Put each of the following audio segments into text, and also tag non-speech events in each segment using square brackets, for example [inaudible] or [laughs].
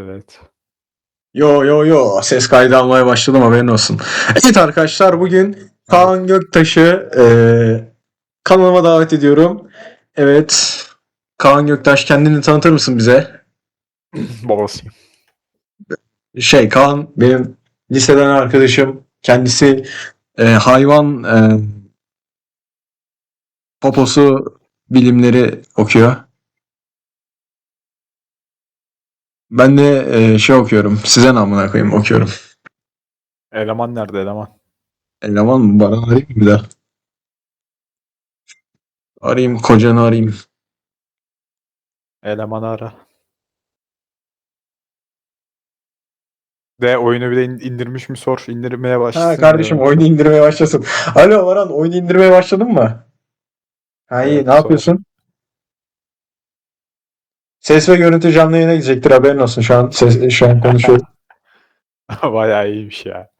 Evet. Yo yo yo ses kaydı almaya başladım haberin olsun. Evet arkadaşlar bugün Kaan Göktaş'ı eee kanalıma davet ediyorum. Evet Kaan Göktaş kendini tanıtır mısın bize? Babasıyım. Şey Kaan benim liseden arkadaşım. Kendisi eee, hayvan eee, poposu bilimleri okuyor. Ben de eee, şey okuyorum. Size namına koyayım okuyorum. Eleman nerede eleman? Eleman mı? Baran arayayım mı bir daha? Arayayım kocanı arayayım. Elemanı ara. De oyunu bir de in- indirmiş mi sor. İndirmeye başlasın. Ha kardeşim diyor. oyunu indirmeye başlasın. Alo Baran oyunu indirmeye başladın mı? Ha iyi Evet, ne yapıyorsun? Ses ve görüntü canlı yayına gidecektir haberin olsun. Şu an ses, şu an konuşuyorum. [laughs] [laughs] Bayağı iyiymiş ya.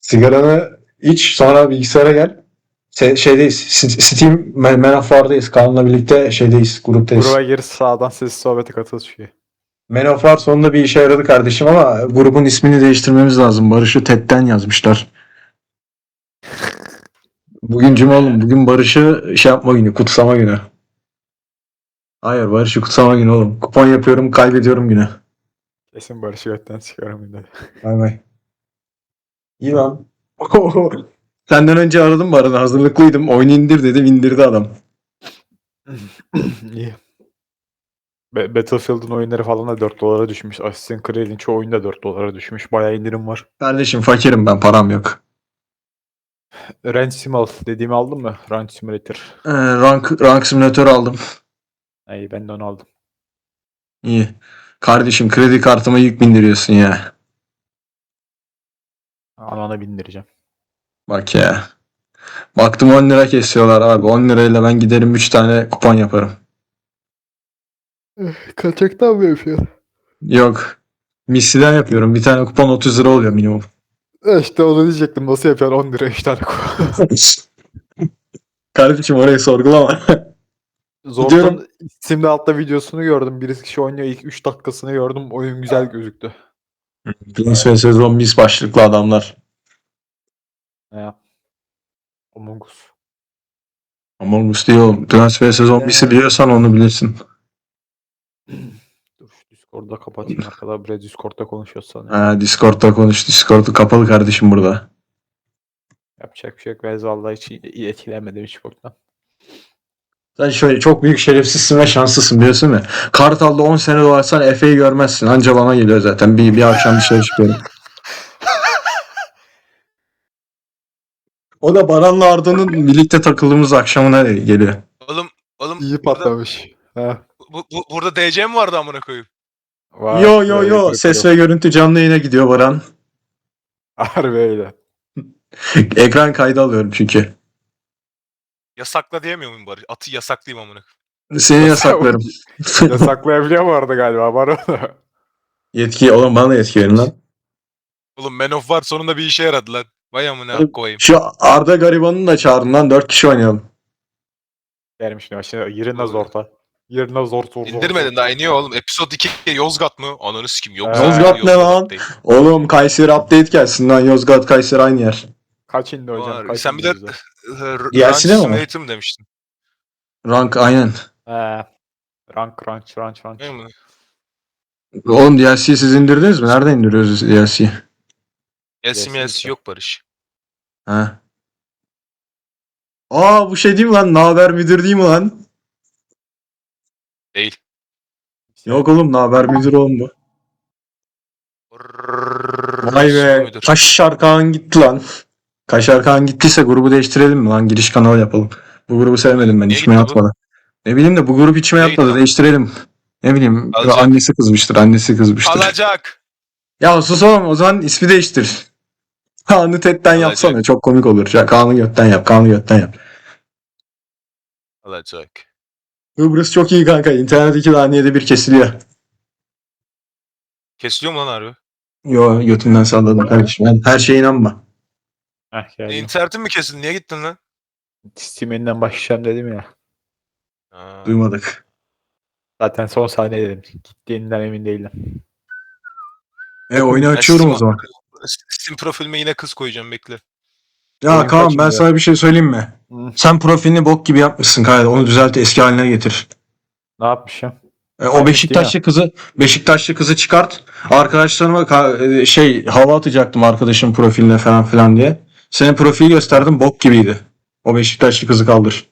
Sigaranı iç sonra bilgisayara gel. Se- şeydeyiz. Steam of War'dayız. Kaan'la birlikte şeydeyiz. Gruptayız. Gruba gir sağdan sessiz sohbete katıl çıkıyor. Men of War sonunda bir işe yaradı kardeşim ama grubun ismini değiştirmemiz lazım. Barış'ı TED'den yazmışlar. [laughs] Bugün cuma oğlum. Bugün Barış'ı şey yapma günü. Kutsama günü. Hayır Barış'ı kutsama günü oğlum. Kupon yapıyorum kaybediyorum günü. Kesin Barış'ı götten çıkarım de. Bay bay. İyi lan. [laughs] Senden önce aradım Baran'ı. Hazırlıklıydım. Oyunu indir dedim. indirdi adam. İyi. Be- Battlefield'ın oyunları falan da 4 dolara düşmüş. Assassin's Creed'in çoğu oyunda 4 dolara düşmüş. Bayağı indirim var. Kardeşim fakirim ben. Param yok. Ranch Sim al. Dediğimi aldın mı? Ranch Simulator. Ee, rank, rank simülatör aldım. İyi ben de onu aldım. İyi. Kardeşim kredi kartıma yük bindiriyorsun ya. Anana bindireceğim. Bak ya. Baktım 10 lira kesiyorlar abi. 10 lirayla ben giderim 3 tane kupon yaparım. Kaçaktan mı yapıyor? Yok. Misiden yapıyorum. Bir tane kupon 30 lira oluyor minimum. İşte onu diyecektim. Nasıl yapıyor 10 lira 3 tane [laughs] Kardeşim orayı sorgulama. [laughs] Zordan Gidiyorum. Steam'de altta videosunu gördüm. Birisi kişi oynuyor. İlk 3 dakikasını gördüm. Oyun güzel gözüktü. Plants vs Zombies başlıklı adamlar. Yap? Among Us. Among Us değil oğlum. Plants vs Zombies'i biliyorsan onu bilirsin. Dur şu Discord'da kapatayım arkada. Bre Discord'da konuşuyoruz sanıyorum. Ha, Discord'da konuş. Discord'u kapalı kardeşim burada. Yapacak bir şey yok. Ben vallahi hiç etkilenmedim hiç boktan. Sen şöyle çok büyük şerefsizsin ve şanslısın biliyorsun mu? Kartal'da 10 sene dolaşsan Efe'yi görmezsin. Anca bana geliyor zaten. Bir, bir akşam dışarı çıkıyorum. O da Baran'la Arda'nın birlikte takıldığımız akşamına geliyor. Oğlum oğlum İyi patlamış. Ha. bu, bu- burada DC mi vardı amına koyayım? Vay, Yo yo yo ses ve görüntü canlı yayına gidiyor Baran. Harbi öyle. Ekran kaydı alıyorum çünkü. Yasakla diyemiyor muyum Barış? Atı yasaklayayım amına. Seni yasaklarım. [laughs] Yasaklayabiliyor mu arada galiba? Var o da. yetki oğlum bana da yetki verin lan. Oğlum Man of War sonunda bir işe yaradı lan. Vay amına koyayım. Şu Arda Gariban'ı da çağırın lan 4 kişi oynayalım. Vermiş ne? Şimdi yerine zorta. Yerine zor zor zor. İndirmedin daha iniyor oğlum. Episode 2 Yozgat mı? Ananı sikim. Yok. Ee, Yozgat ne lan? değil. Oğlum Kayseri update gelsin lan Yozgat Kayseri aynı yer. Kaç indi hocam? Var. Kaç Sen bir de- Ranch mi? Simulator demiştin? Rank aynen. He. Rank rank rank rank. Değil mi? Oğlum DLC'yi siz indirdiniz mi? Nerede indiriyoruz DLC'yi? Yesin yes yok Barış. Ha. Aa bu şey değil mi lan? Naber müdür değil mi lan? Değil. Yok oğlum naber müdür oğlum bu. Vay be. Kaşar Kaan gitti lan. Kaşar Kaan gittiyse grubu değiştirelim mi lan? Giriş kanalı yapalım. Bu grubu sevmedim ben. Niye gitti bu? yatmadı. Ne bileyim de bu grup içime Niye yatmadı. gitti? Değiştirelim. Ne bileyim. Alacak. Annesi kızmıştır. Annesi kızmıştır. Alacak. Ya sus oğlum o zaman ismi değiştir. Kaan'ı Alacak. yapsana. Çok komik olur. Ya Kaan'ı götten yap. Kaan'ı götten yap. Alacak. Kıbrıs çok iyi kanka. İnternetteki saniyede bir kesiliyor. Kesiliyor mu lan harbi? Yo götünden salladım kardeşim. Her şeye inanma. Heh geldim. internetin mi kesildi? Niye gittin lan? Steam yeniden başlayacağım dedim ya. Ha. Duymadık. Zaten son saniye dedim. Gittiğinden emin değilim. E oyunu açıyorum o zaman. Steam profilime yine kız koyacağım bekle. Ya Oyun Kaan ben kaçmıyor. sana bir şey söyleyeyim mi? Hı. Sen profilini bok gibi yapmışsın Kayra. Onu düzelt eski haline getir. Ne yapmışım? E, o Kaybetti Beşiktaşlı kızı Beşiktaşlı kızı çıkart. Arkadaşlarıma ka- e, şey hava atacaktım arkadaşım profiline falan filan diye. Senin profili gösterdim bok gibiydi. O Beşiktaşlı kızı kaldır.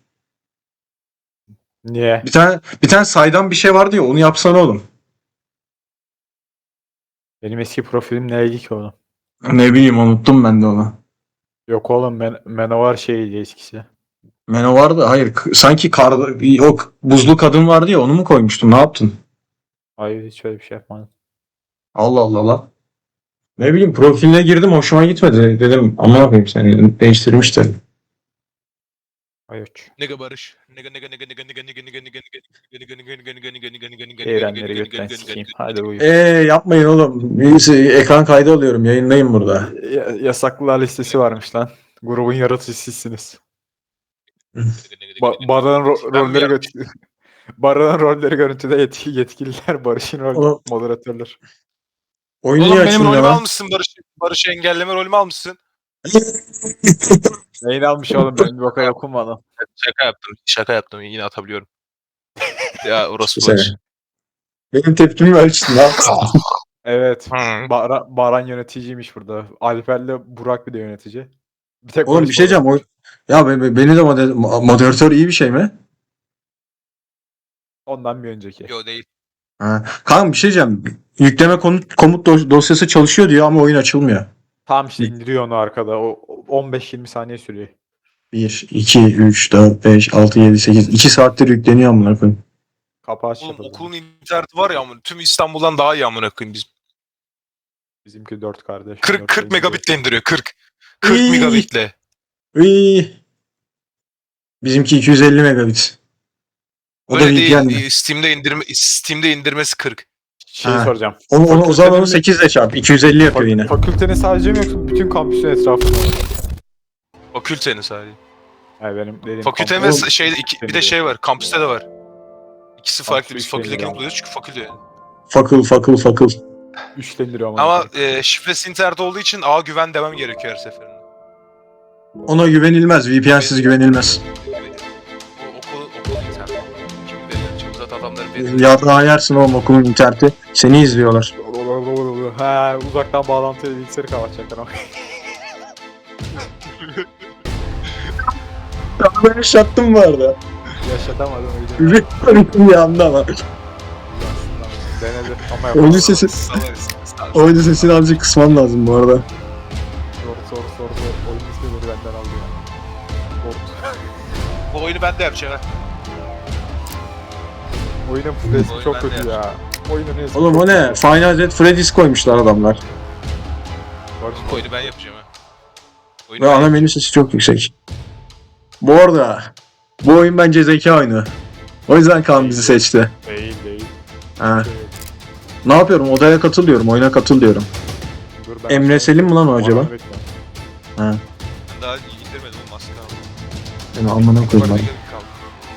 Niye? Bir tane bir tane saydam bir şey vardı ya onu yapsana oğlum. Benim eski profilim neydi ki oğlum? Ne bileyim unuttum ben de onu. Yok oğlum ben Manowar şeydi eskisi. Meno vardı. Hayır sanki kar yok buzlu kadın vardı ya onu mu koymuştun? Ne yaptın? Hayır hiç öyle bir şey yapmadım. Allah Allah la. Ne bileyim profiline girdim hoşuma gitmedi. Dedim aman yapayım seni değiştirmiş de. Hayır. Nega Barış. Nega nega nega nega nega nega nega nega nega nega nega nega nega nega nega nega nega Eğrenleri nega götten nega sikeyim. nega Hadi buyur. Eee yapmayın oğlum. Birisi ekran kaydı alıyorum yayınlayın burada. Ya- yasaklılar listesi varmış lan. Grubun yaratıcısı sizsiniz. Ba Baran'ın ro- rolleri göt [laughs] Baran'ın rolleri görüntüde yetki yetkililer Barış'ın rol Oğlum- moderatörler. Oyunu Oğlum benim rolümü almışsın Barış. Barış'ı engelleme rolümü almışsın. [laughs] Neyin almış oğlum ben bir bakaya okumadım. Şaka yaptım. Şaka yaptım. Yine atabiliyorum. ya [laughs] orası. Barış. Benim tepkimi ölçtün lan. [laughs] Evet. Hı. Bara- Baran yöneticiymiş burada. Alper'le Burak bir de yönetici. Bir tek Oğlum Barış bir şey diyeceğim. O... Ya be- be- beni de moder- mo- moderatör iyi bir şey mi? Ondan bir önceki. Yo değil. Ha. Kaan bir şey diyeceğim. Yükleme komut, komut dos- dosyası çalışıyor diyor ama oyun açılmıyor. Tam işte indiriyor onu arkada. O o 15-20 saniye sürüyor. 1, 2, 3, 4, 5, 6, 7, 8. 2 saattir yükleniyor amına koyayım. Kapağı aç Oğlum yapalım. okulun interneti var ya amına. Tüm İstanbul'dan daha iyi amına koyayım bizim. Bizimki 4 kardeş. 40 dört 40 oyuncu. megabitle indiriyor 40. 40 İyi. megabitle. Bizimki 250 megabit. O da Öyle değil. VPN. e, Steam'de indirme Steam'de indirmesi 40. Şeyi Ha. soracağım. Onu, onu, o zaman onu Fakültenin- 8 ile çarp. 250 yapıyor Fak- yine. Fakültenin sadece mi yoksa bütün kampüsün etrafında mı? Fakültenin sadece. Yani benim dediğim Fakülte ve kampüs- şeyde iki, bir de şey var. Kampüste de var. İkisi farklı. Biz üç fakülte deniyor. buluyoruz çünkü fakülte. Fakıl fakıl fakıl. Üçlendiriyor ama. Ama e, şifresi internet olduğu için A güven demem gerekiyor her seferinde. Ona güvenilmez. VPN'siz güvenilmez. Yarrağı yersin oğlum okulun interneti. Seni izliyorlar. Ha, uzaktan bağlantıyla bilgisayarı kapatacaklar ama. Ya ben yaşattım bu arada. Yaşatamadım öyle. Üretiyorum bir anda ama. Denedi ama Oyuncu sesi, Salarız. oyuncu sesini azıcık kısmam lazım bu arada. Zor zor zor zor. Oyun ismini benden aldı ya. Zor. Bu oyunu ben de yapacağım. ha. Oyunun resmi Oyun çok kötü ya. Oyunun resmi Oğlum çok o ne? kötü. Final Jet Freddy's koymuşlar adamlar. Barış Bu oyunu ben yapacağım ha. Oyunu Ve ben ana menü sesi çok yüksek. Bu arada bu oyun bence zeka oyunu. O yüzden Kaan bizi seçti. Değil değil. Ha. Şey, Ne yapıyorum? Odaya katılıyorum. Oyuna katılıyorum. dur ben Emre sana- Selim mi lan o acaba? Bekliyorum. Ha. Ben daha indirmedim o maske aldım. Yani amına koyayım ben.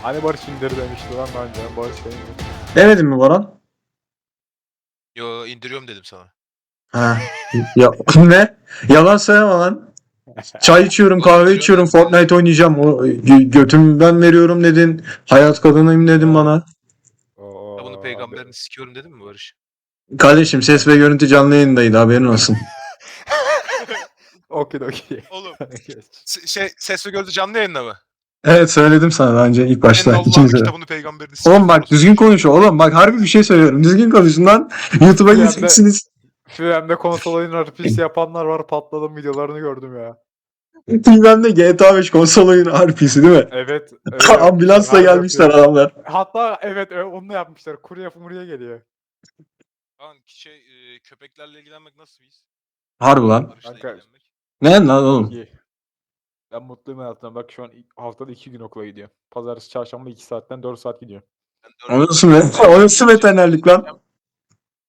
Hani Barış indir demişti lan önce. Barış indir. Demedin mi Baran? Yo indiriyorum dedim sana. Ha. ya [laughs] ne? Yalan söyleme lan. Çay içiyorum, kahve içiyorum, Fortnite oynayacağım. O gö- götümden veriyorum dedin. Hayat kadınıyım dedin bana. Oo, Ya bunu peygamberini sikiyorum dedim mi Barış? Kardeşim ses ve görüntü canlı yayındaydı haberin olsun. [laughs] Okey okey. Oğlum [laughs] Geç. se- şey ses ve görüntü canlı yayında mı? Evet söyledim sana daha önce ilk başta. Senin Allah'ın ikimize kitabını. Oğlum bak düzgün konuş oğlum. Bak harbi bir şey söylüyorum. Düzgün konuşun lan. [laughs] YouTube'a Bir anda- gideceksiniz. Filmde konsol oyunu RPG'si yapanlar var patladım videolarını gördüm ya. Bilmem ne GTA 5 konsol oyunu RP'si değil mi? Evet. [laughs] evet. Ambulansla Harbi gelmişler yapıyor. adamlar. Hatta evet ö- onu da yapmışlar. Kurye fumurye geliyor. Lan şey e, köpeklerle ilgilenmek nasıl bir his? Harbi lan. Kanka- ilgilenmek. Ne lan oğlum? İyi. Ben mutluyum hayatımdan. Bak şu an haftada iki gün okula gidiyorum. Pazartesi, çarşamba 2 saatten 4 saat gidiyorum. Ben O nasıl, ve- o nasıl veterinerlik lan?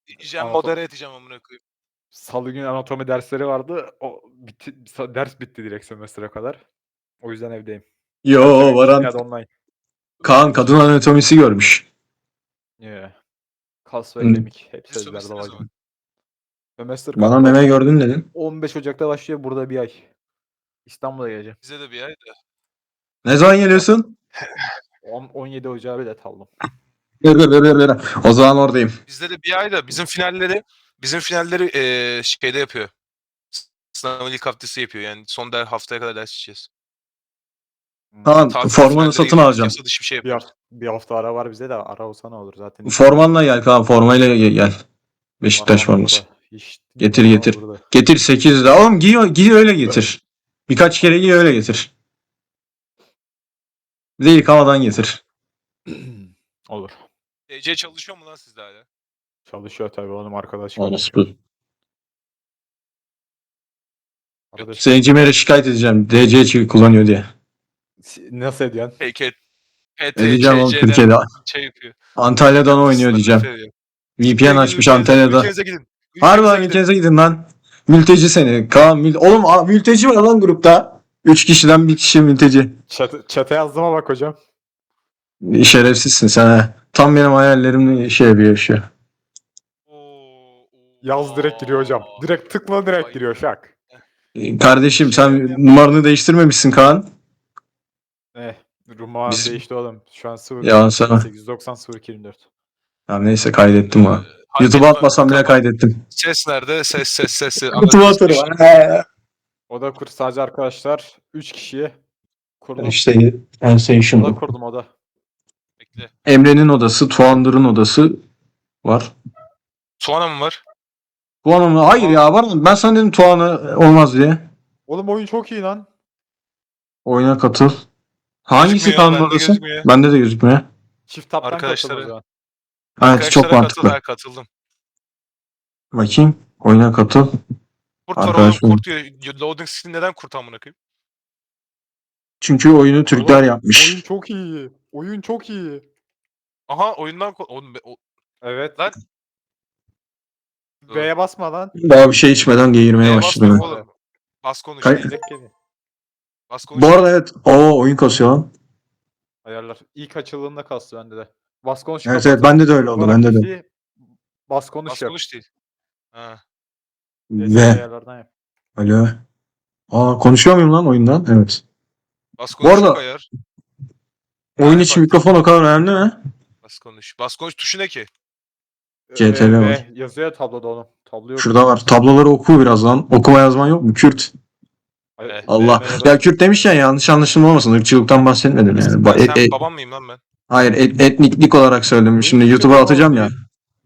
Yiyeceğim Anladım. modere edeceğim amına koyayım. Salı günü anatomi dersleri vardı. O bitti, ders bitti direkt sömestre kadar. O yüzden evdeyim. Yo Ya Varan online. Kaan kadın anatomisi görmüş. Yeah. Kas ve kemik. Hepsi Ne ezberde var. zaman? Master Bana meme gördün dedin. 15 Ocak'ta başlıyor burada bir ay. İstanbul'a geleceğim. Bize de bir ay da. Ne zaman geliyorsun? 10, 17 Ocak'a bilet aldım. Ver, ver, ver, ver, ver. O zaman oradayım. Bizde de bir ay da bizim finalleri bizim finalleri eee şeyde yapıyor. Sınavın ilk haftası yapıyor. Yani son der haftaya kadar ders işleyeceğiz. Tamam Tatil formanı finalleri satın alacağım. Yasa dışı bir şey Bir, hafta, bir hafta ara var bize de ara olsa ne olur zaten. Formanla gel Kaan formayla gel. gel. Beşiktaş forması. burada. Hiç- Getir, getir. burada. Getir 8 de. Oğlum giy, giy öyle getir. Birkaç kere giy öyle getir. Bir de yıkamadan getir. [clears throat] Olur. DC çalışıyor mu lan sizde hala? Çalışıyor tabii oğlum arkadaş. Orospu. Arkadaş- Seni Cimer'e şikayet edeceğim. DC çi- kullanıyor diye. Nasıl ediyorsun? PK Edeceğim oğlum PTC'den Türkiye'de. şey yapıyor. Antalya'dan oynuyor diyeceğim. VPN açmış Ülkenize- Antalya'da. Ülkenize gidin. Harbi Ülkenize lan gidin. ülkenize gidin lan. Mülteci seni. Kaan mül Oğlum aa, mülteci var lan grupta. 3 kişiden bir kişi mülteci. Çete, çete yazdığıma bak hocam. Şerefsizsin sen ha. Tam benim hayallerimle şey yapıyor yaşıyor. Yaz direkt giriyor hocam. Direkt tıkla direkt giriyor şak. Kardeşim sen numaranı değiştirmemişsin Kaan. Eh. Ruman Biz- değişti oğlum. Şu an 0 Ya sana. 890 024. Tamam neyse kaydettim ha. YouTube'a atmasam bile kaydettim. Ses nerede? Ses ses ses. [laughs] YouTube'a atarım. Oda kur sadece arkadaşlar 3 kişiye kurdum. İşte Oda Sensation. kurdum oda. Bekle. Emre'nin odası, Tuandır'ın odası var. Soğana mı var? Tuana mı? Hayır ya var. Ben sana dedim Tuana olmaz diye. Oğlum oyun çok iyi lan. Oyuna katıl. Hangisi Gözükmüyor, bende odası? gözükmüyor. Bende de gözükmüyor. Çift taptan katıl o Arkadaşlara- zaman. Evet çok Arkadaşlara mantıklı. katıl, ha, katıldım. Bakayım. Oyuna katıl. Kurt var Arkadaşlar- oğlum kurt diyor. Loading screen neden kurt amına koyayım? Çünkü oyunu Türkler Oğlum, yapmış. Oyun çok iyi. Oyun çok iyi. Aha oyundan ko- oğlum, be- o- Evet. Lan. B'ye basma lan. Daha bir şey içmeden geğirmeye Neye başladım. oğlum? Bas konuş. Kay- Direkt. Bas konuş. Bu arada evet. Oo oyun kasıyor lan. Ayarlar. İlk açıldığında kastı bende de. Bas konuş. Evet evet bende de öyle oldu. Bende de. Bas konuş Bas yap. konuş değil. Ha. Ve ayarlardan yap. alo. Aa konuşuyor muyum lan oyundan? Evet. Bas konuş arada- ayar. Oyun Ay, için bak. mikrofon o kadar önemli mi? Bas konuş. Bas konuş tuşu ne ki? CTRL Ee, var. Yazıyor ya tabloda oğlum. Tablo yok. Şurada var. Tabloları oku biraz lan. Okuma yazman yok mu? Kürt. Ay. Allah. Ya Kürt demişken yanlış anlaşılma olmasın. Irkçılıktan bahsetmedim yani. Ben, Ba- sen e- e- babam mıyım lan ben? Hayır et- etniklik olarak söyledim. Şimdi YouTube'a atacağım ya.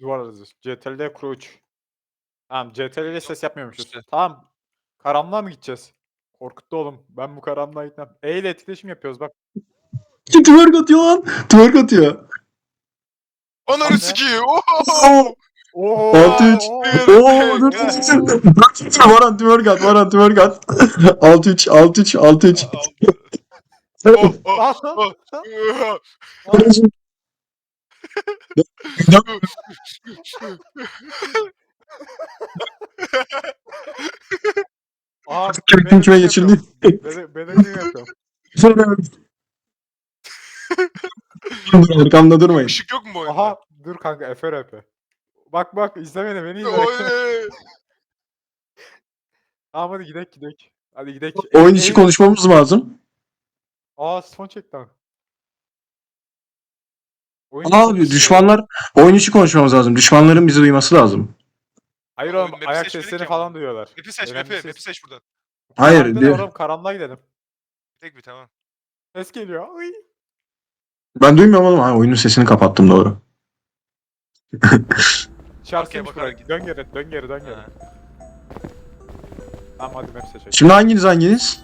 Duvar arası. CTRL'de Crouch. Tamam CTRL'de ses yapmıyormuşuz. İşte. Tamam. Karanlığa mı gideceğiz? Korkuttu oğlum. Ben bu karanlığa gitmem. E ile etkileşim yapıyoruz bak. Twerk atıyor lan. Twerk atıyor. Ananı ne? sikeyim. Oo. Oo. 6-3. oo. Oo dur dur dur. Dur, dur. Varan twerk at. Varan twerk at. 6-3. 6-3. 6-3. Oh, oh, oh. lan. Aa, kime geçirdi? yapıyorum. Ben ben yapıyorum. Dur, Arkamda durmayın. Işık yok mu bu oyunda? Aha dur kanka Efe rap'i. Bak bak izle beni beni izle. Oy. Tamam hadi gidek gidek. Hadi gidek. Oyun içi konuşmamız lazım. Aa sifon çekti lan. Oyun içi Abi konuşuyor. düşmanlar oyun içi konuşmamız lazım. Düşmanların bizi duyması lazım. Hayır Oyun oğlum map'i ayak seçmedik sesleri ya falan duyuyorlar. Map'i seç, map'i, ses. map'i seç buradan. Hayır. Karanlığa de- oğlum karanlığa gidelim. Tek bir tamam. Ses geliyor. Ay. Ben duymuyorum oğlum. Ha, oyunun sesini kapattım doğru. [laughs] Şarkıymış bakarak bırak. git. Dön geri dön geri dön geri. Ha. Tamam hadi map seçelim. Şimdi hanginiz hanginiz?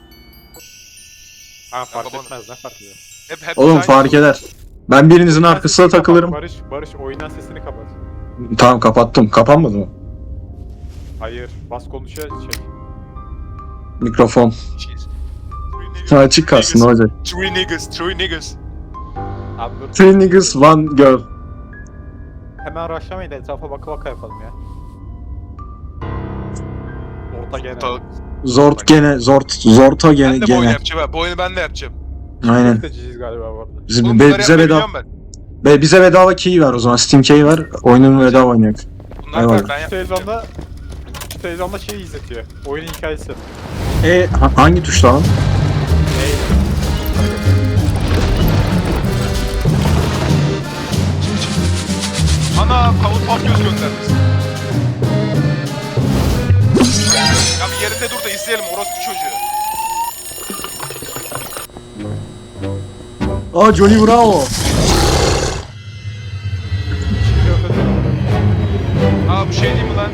Ha fark babanım. etmez ne fark ediyor. Hep, hep Oğlum aynı fark oldu. eder. Ben birinizin arkasına kapat, takılırım. Barış Barış oyundan sesini kapat. Tamam kapattım. Kapanmadı mı? Hayır bas konuşuyor şey. Mikrofon. Jeez. Three Ha, niggas, açık three kalsın ne niggas, olacak? Three niggas, three niggas. Abi dur. Three niggas one girl. Hemen rushlamayın da etrafa baka baka yapalım ya. Orta gene. Zort gene zort zorta gene Ben de bu oyunu gene. yapacağım ha. Bu oyunu ben de yapacağım. Aynen. Biz galiba bu arada. Bizim Oğlum be, bunları bize yapmayı bedava biliyorum ben. Be bize bedava key ver o zaman. Steam key ver. Oyununu bedava oynayak. Bunlar Eyvallah. ben, ben televizyonda televizyonda şey izletiyor. Oyunun hikayesi. E ha- hangi tuşla lan? Ana pap göz göndermiş. Yerinde dur da izleyelim orospu çocuğu. Aa Johnny Bravo. Aa bu şey değil mi lan?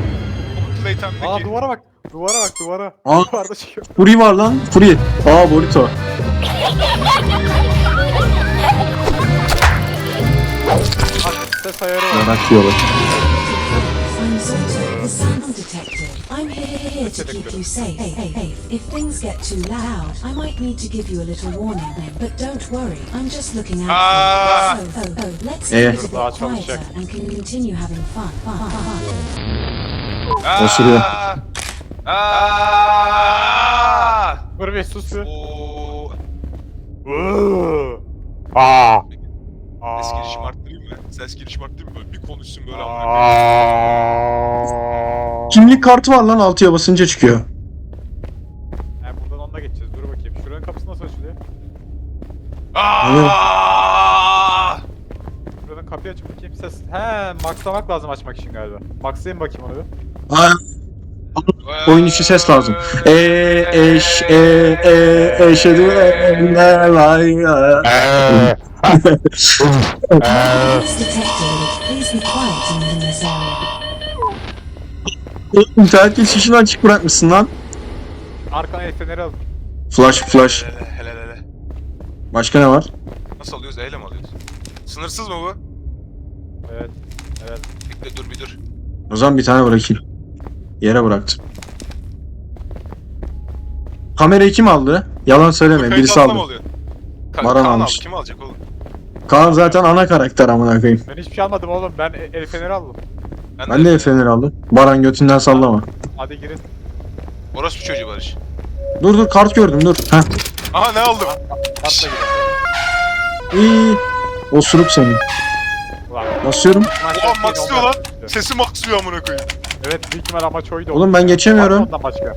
Bu Playtime'daki. Aa duvara bak. Duvara bak duvara. Aa. Duvarda çıkıyor. Fury var lan. Fury. Aa Boruto. Ses ayarı var. Merak yiyorlar. Here to keep you safe. If things get too loud, I might need to give you a little warning. But don't worry, I'm just looking out Ah. for you. So, oh, oh, let's keep it a bit quieter and can continue having fun. fun, fun, fun. Aa! Osuruyor. Aa! Dur bir sus bir. Oo. Aa. Ses girişimi arttırayım mı? Ses girişimi arttırayım mı? Bir konuşsun böyle. Aa. Kimlik kartı var lan altıya basınca çıkıyor. Yani buradan onunla geçeceğiz. Dur bakayım. Şuranın kapısı nasıl açılıyor? Aa! Şuradan kapıyı açıp bakayım. Ses. He, maxlamak lazım açmak için galiba. Maxlayayım bakayım onu bir. Aa, oyun içi ses lazım. E eş e e eşhedü en la ilahe. Police detective, please be quiet in this area. İnternet geçişini açık bırakmışsın lan. Arkana el feneri al. Flash flash. Hele hele hele. Başka ne var? Nasıl alıyoruz? Eyle mi alıyoruz? Sınırsız mı bu? Evet. Evet. Bekle dur bir dur. O zaman bir tane bırakayım. Yere bıraktım. Kamerayı kim aldı? Yalan söyleme. Kayıt Birisi altına mı aldı. alıyor? Ka Baran Kaan almış. aldı. Kim alacak oğlum? Kaan zaten ana karakter amına koyayım. Ben hiçbir şey almadım oğlum. Ben e- el feneri aldım. Ben de el feneri aldım. Baran götünden sallama. Hadi girin. Orası bir çocuğu Barış. Dur dur kart gördüm dur. Heh. Aha ne aldım? Atla girin. İyi. Osurup seni. Ulan. Basıyorum. Oha max diyor lan. Sesi max diyor amına koyayım. Evet büyük ihtimal amaç oydu. Oğlum ben Var geçemiyorum. mı ondan başka?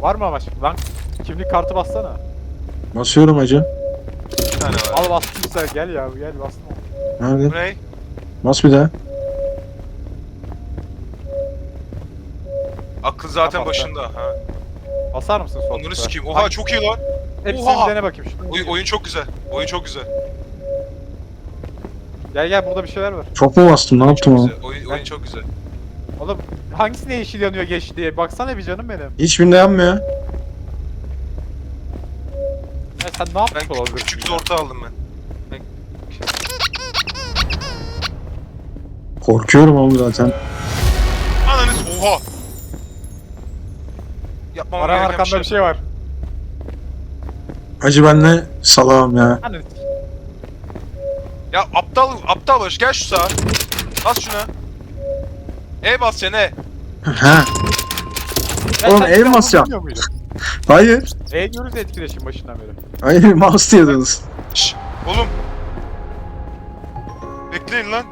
Var mı amaç? Lan kimlik kartı bassana. Basıyorum hacı. Bir tane var. Al bastım sen gel ya gel bastım. Nerede? Bu ne? Bas bir daha. Akıl zaten Kapattı. başında. Ha. Basar mısın sol Onları tuşa? sikeyim. Oha çok iyi lan. Hepsini Oha! dene bakayım şunu. Oyun, oyun çok güzel. Oyun çok güzel. Gel gel burada bir şeyler var. Çok mu bastım? Ne yaptım? Güzel. Oyun, oyun çok güzel. Oğlum hangisine yeşil yanıyor geç diye baksana bir canım benim. Hiçbirinde yanmıyor. Ya sen ne Ben yapmış olabilirsin? küçük ya? orta aldım ben. ben. Korkuyorum oğlum zaten. Yapmam Baran gereken arkanda bir şey var. Hacı ben ne salağım ya. Hani Ya aptal aptal baş gel şu sağa. Bas şuna. E bas sen E. Ha. Ya Oğlum, el silahı basacağım. Hayır. E diyoruz ya etkileşim başından beri. Hayır mouse diyordunuz. Şşş oğlum. Bekleyin lan.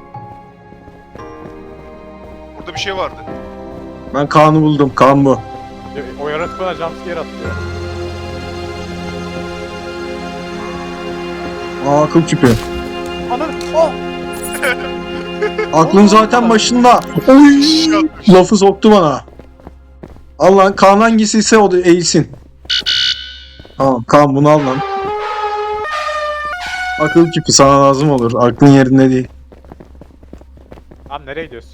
Burada bir şey vardı. Ben Kaan'ı buldum. Kaan bu. O yaratık bana jumpscare attı ya. Aa akıl küpü. Ananı oh! Aklın zaten başında. Oy. Lafı soktu bana. Al lan Kaan hangisiyse o da eğilsin. Tamam Kaan bunu al lan. Akıl küpü sana lazım olur. Aklın yerinde değil. Lan nereye gidiyorsun?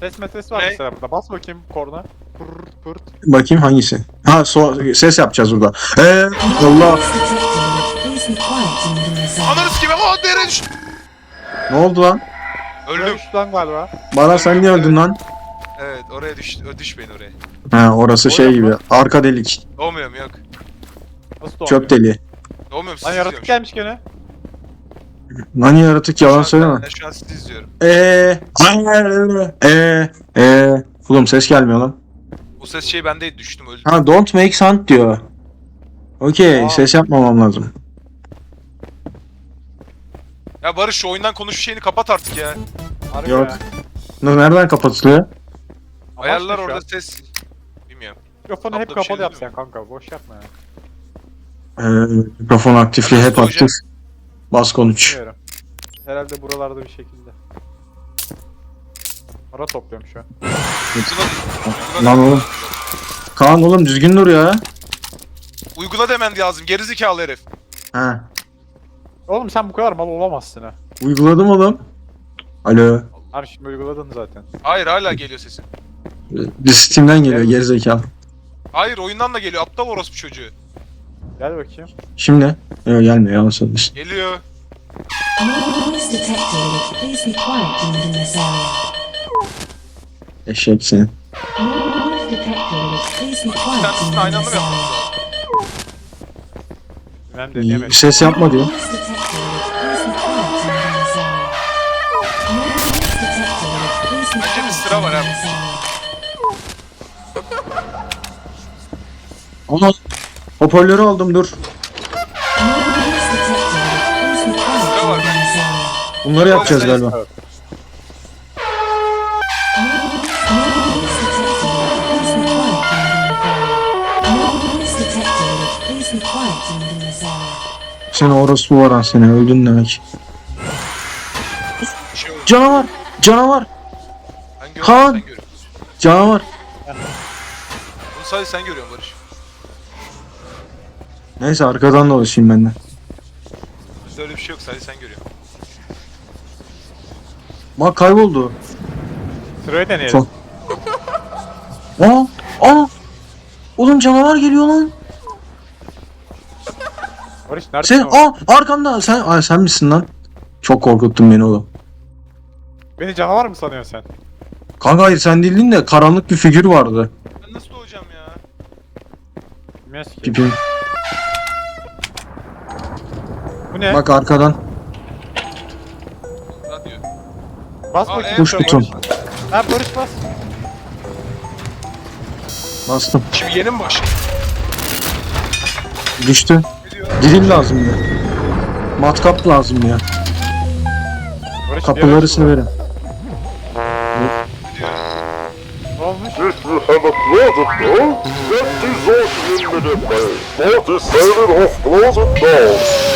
Ses metres var Ne? mesela burada. Bas bakayım korna. Pırt pırt. Bakayım hangisi? Ha so ses yapacağız burada. Eee Allah. Ananız gibi dere düştü. Ne oldu lan? Öldüm. Düştü lan galiba. Bana sen niye öldün lan? Evet oraya düş, ö- düşmeyin oraya. Ha orası şey gibi. mı? Arka delik. Doğmuyorum yok. Nasıl doğru? Çöp deliği. Doğmuyorum Lan sizi yaratık izliyorum. gelmiş gene. Nani yaratık yalan Şu an- söyleme. Ben şu an sizi izliyorum. Eee. Eee. Eee. Oğlum ses gelmiyor lan. O ses şey bendeydi düştüm öldüm. Ha don't make sound diyor. Okey Aa. ses yapmamam lazım. Ya Barış şu oyundan konuş şeyini kapat artık ya. Harbi Yok. ya. Ne- Nereden kapatılıyor? Amaç Ayarlar şu orada an? ses. Bilmiyorum. Mikrofonu hep Kapla bir şey kapalı yap demiyorum. sen kanka. Boş yapma ya. Ee, mikrofon aktifliği hep aktif. Bas konuş. Bilmiyorum. Herhalde buralarda bir şekilde. Para topluyorum şu an. Uygula, uygula Lan oğlum. Kaan oğlum düzgün dur ya. Uygula demen lazım gerizekalı herif. He. Oğlum sen bu kadar mal olamazsın ha. Uyguladım oğlum. Alo. Abi şimdi uyguladın zaten. Hayır hala geliyor sesin. Bir Steam'den geliyor gerizekalı. Hayır oyundan da geliyor aptal orospu çocuğu. Gel bakayım. Şimdi? Yok gelmiyor yalan söylemişsin. Geliyor. Detected. Please be quiet in this area. Eşek this mı lazım? Ben. Ses yapma diyor. Sıra var area. Ama hoparlörü aldım dur. Bunları yapacağız galiba. Seni orospu varan seni öldün demek. Bir şey oldu. Canavar! Canavar! Ben görüyorum Kaan! sen görüyorsun. Canavar! Bunu sadece sen görüyorsun Barış. Neyse arkadan dolaşayım ben de. Bizde öyle bir şey yok sadece sen görüyorsun. Bak kayboldu. Sırayı deneyelim. Çok- [laughs] Aa! Aa! Oğlum canavar geliyor lan. Barış nerede? Sen aa arkanda. Sen aa, sen misin lan? Çok korkuttun beni oğlum. Beni canavar mı sanıyorsun sen? Kanka hayır sen değildin de karanlık bir figür vardı. Ben nasıl doğacağım ya? Bilmiyoruz ki. Pipim. Bu ne? Bak arkadan. Radyo. bas Aa, bakayım. evet, tutun. Barış. Ha Barış bas. Bastım. Şimdi yeni mi başlıyor? Düştü. Diril lazım ya. Matkap lazım ya. Barış Kapıları diğer- severim. Gidiyor. Ne olmuş? If you have a closet door, that is all in the way. Forty-seven of closet doors.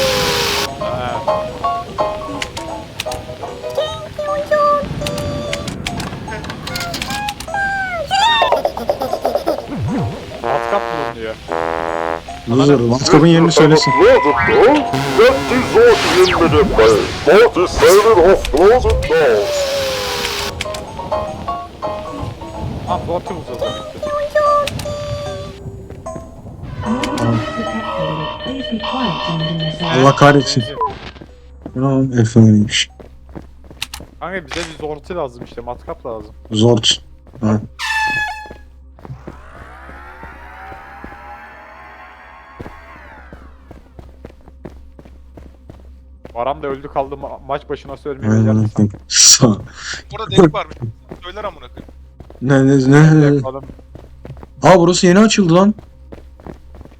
Detected. Please be quiet in this area. Allah kahretsin. Ya efendim. Kanka bize bir zorti lazım işte matkap lazım. Zort. Ha. Varam da öldü kaldı ma- maç başına söylemeyeceğim. öyle. Sağ. Orada delik varmış. Söyler amına koyayım. Ne ne ne? Yapalım. Aa burası yeni açıldı lan.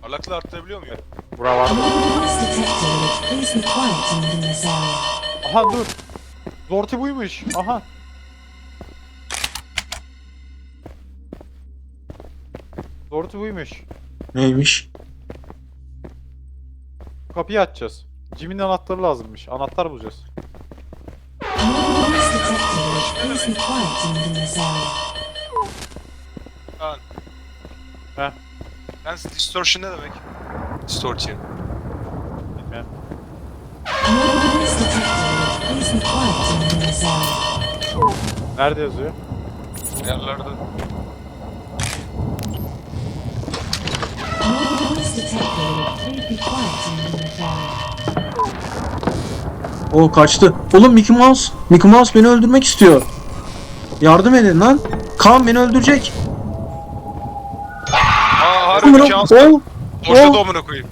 Parlaklığı arttırabiliyor muyum? Bura var. Noise detected. Please be quiet in this area. Aha dur. Zorti buymuş. Aha. Zorti buymuş. Neymiş? Kapıyı açacağız. Jimmy'nin anahtarı lazımmış. Anahtar bulacağız. Kaan. Heh. Ben distortion ne demek? Distortion. Bilmem. Nerede yazıyor? Yerlerde. Detected. Please be quiet in area. O kaçtı. Oğlum Mickey Mouse. Mickey Mouse beni öldürmek istiyor. Yardım edin lan. Kaan beni öldürecek. Aa harbi şans. oğlum. Boşta da amına koyayım.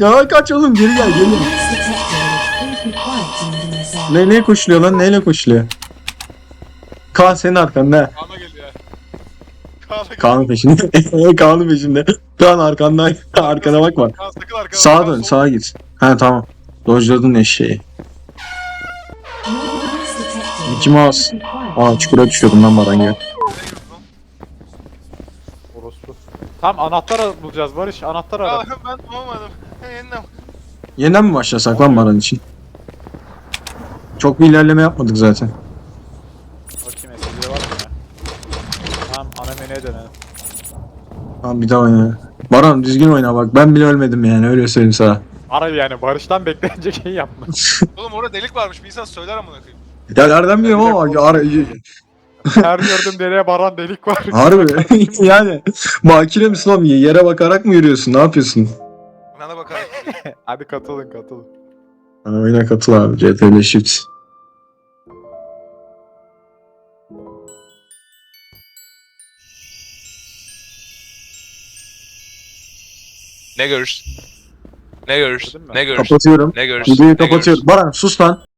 Ya kaç oğlum geri gel geri. Area. Ne ne koşuluyor lan neyle koşuluyor? Kaan senin arkanda. Kaan'a gel ya. Kaan'a gel. Kaan'ın peşinde. [laughs] Kaan'ın peşinde. Kaan arkanda. [laughs] Arkana bakma. Sağa dön sağa git. Ha tamam. Dojladın eşeği. Kim az? Aa çukura düşüyordum lan Baran gel. Orospu. Tamam anahtar bulacağız Barış. Anahtar ara. Ben bulamadım. Yeniden. Yeniden mi başlasak lan Baran için? Çok bir ilerleme yapmadık zaten. Bakayım SSD var mı ya? Tamam ana menüye dönelim. Tamam bir daha oyna. Baran düzgün oyna bak ben bile ölmedim yani öyle söyleyeyim sana. Ara yani Barış'tan beklenecek şey yapma. [laughs] Oğlum orada delik varmış. Bir insan söyler amına koyayım. Ya nereden biliyorum ama ara, Her gördüğüm deliğe baran delik var. [laughs] harbi [laughs] yani makine misin oğlum yere bakarak mı yürüyorsun ne yapıyorsun? Bana bakarak. Hadi katılın katılın. Oyuna katıl abi CTRL Shift. Ne görürsün? Ne görürsün? Ne görürsün? Kapatıyorum. Ne görürsün? Videoyu kapatıyorum. Baran sus lan.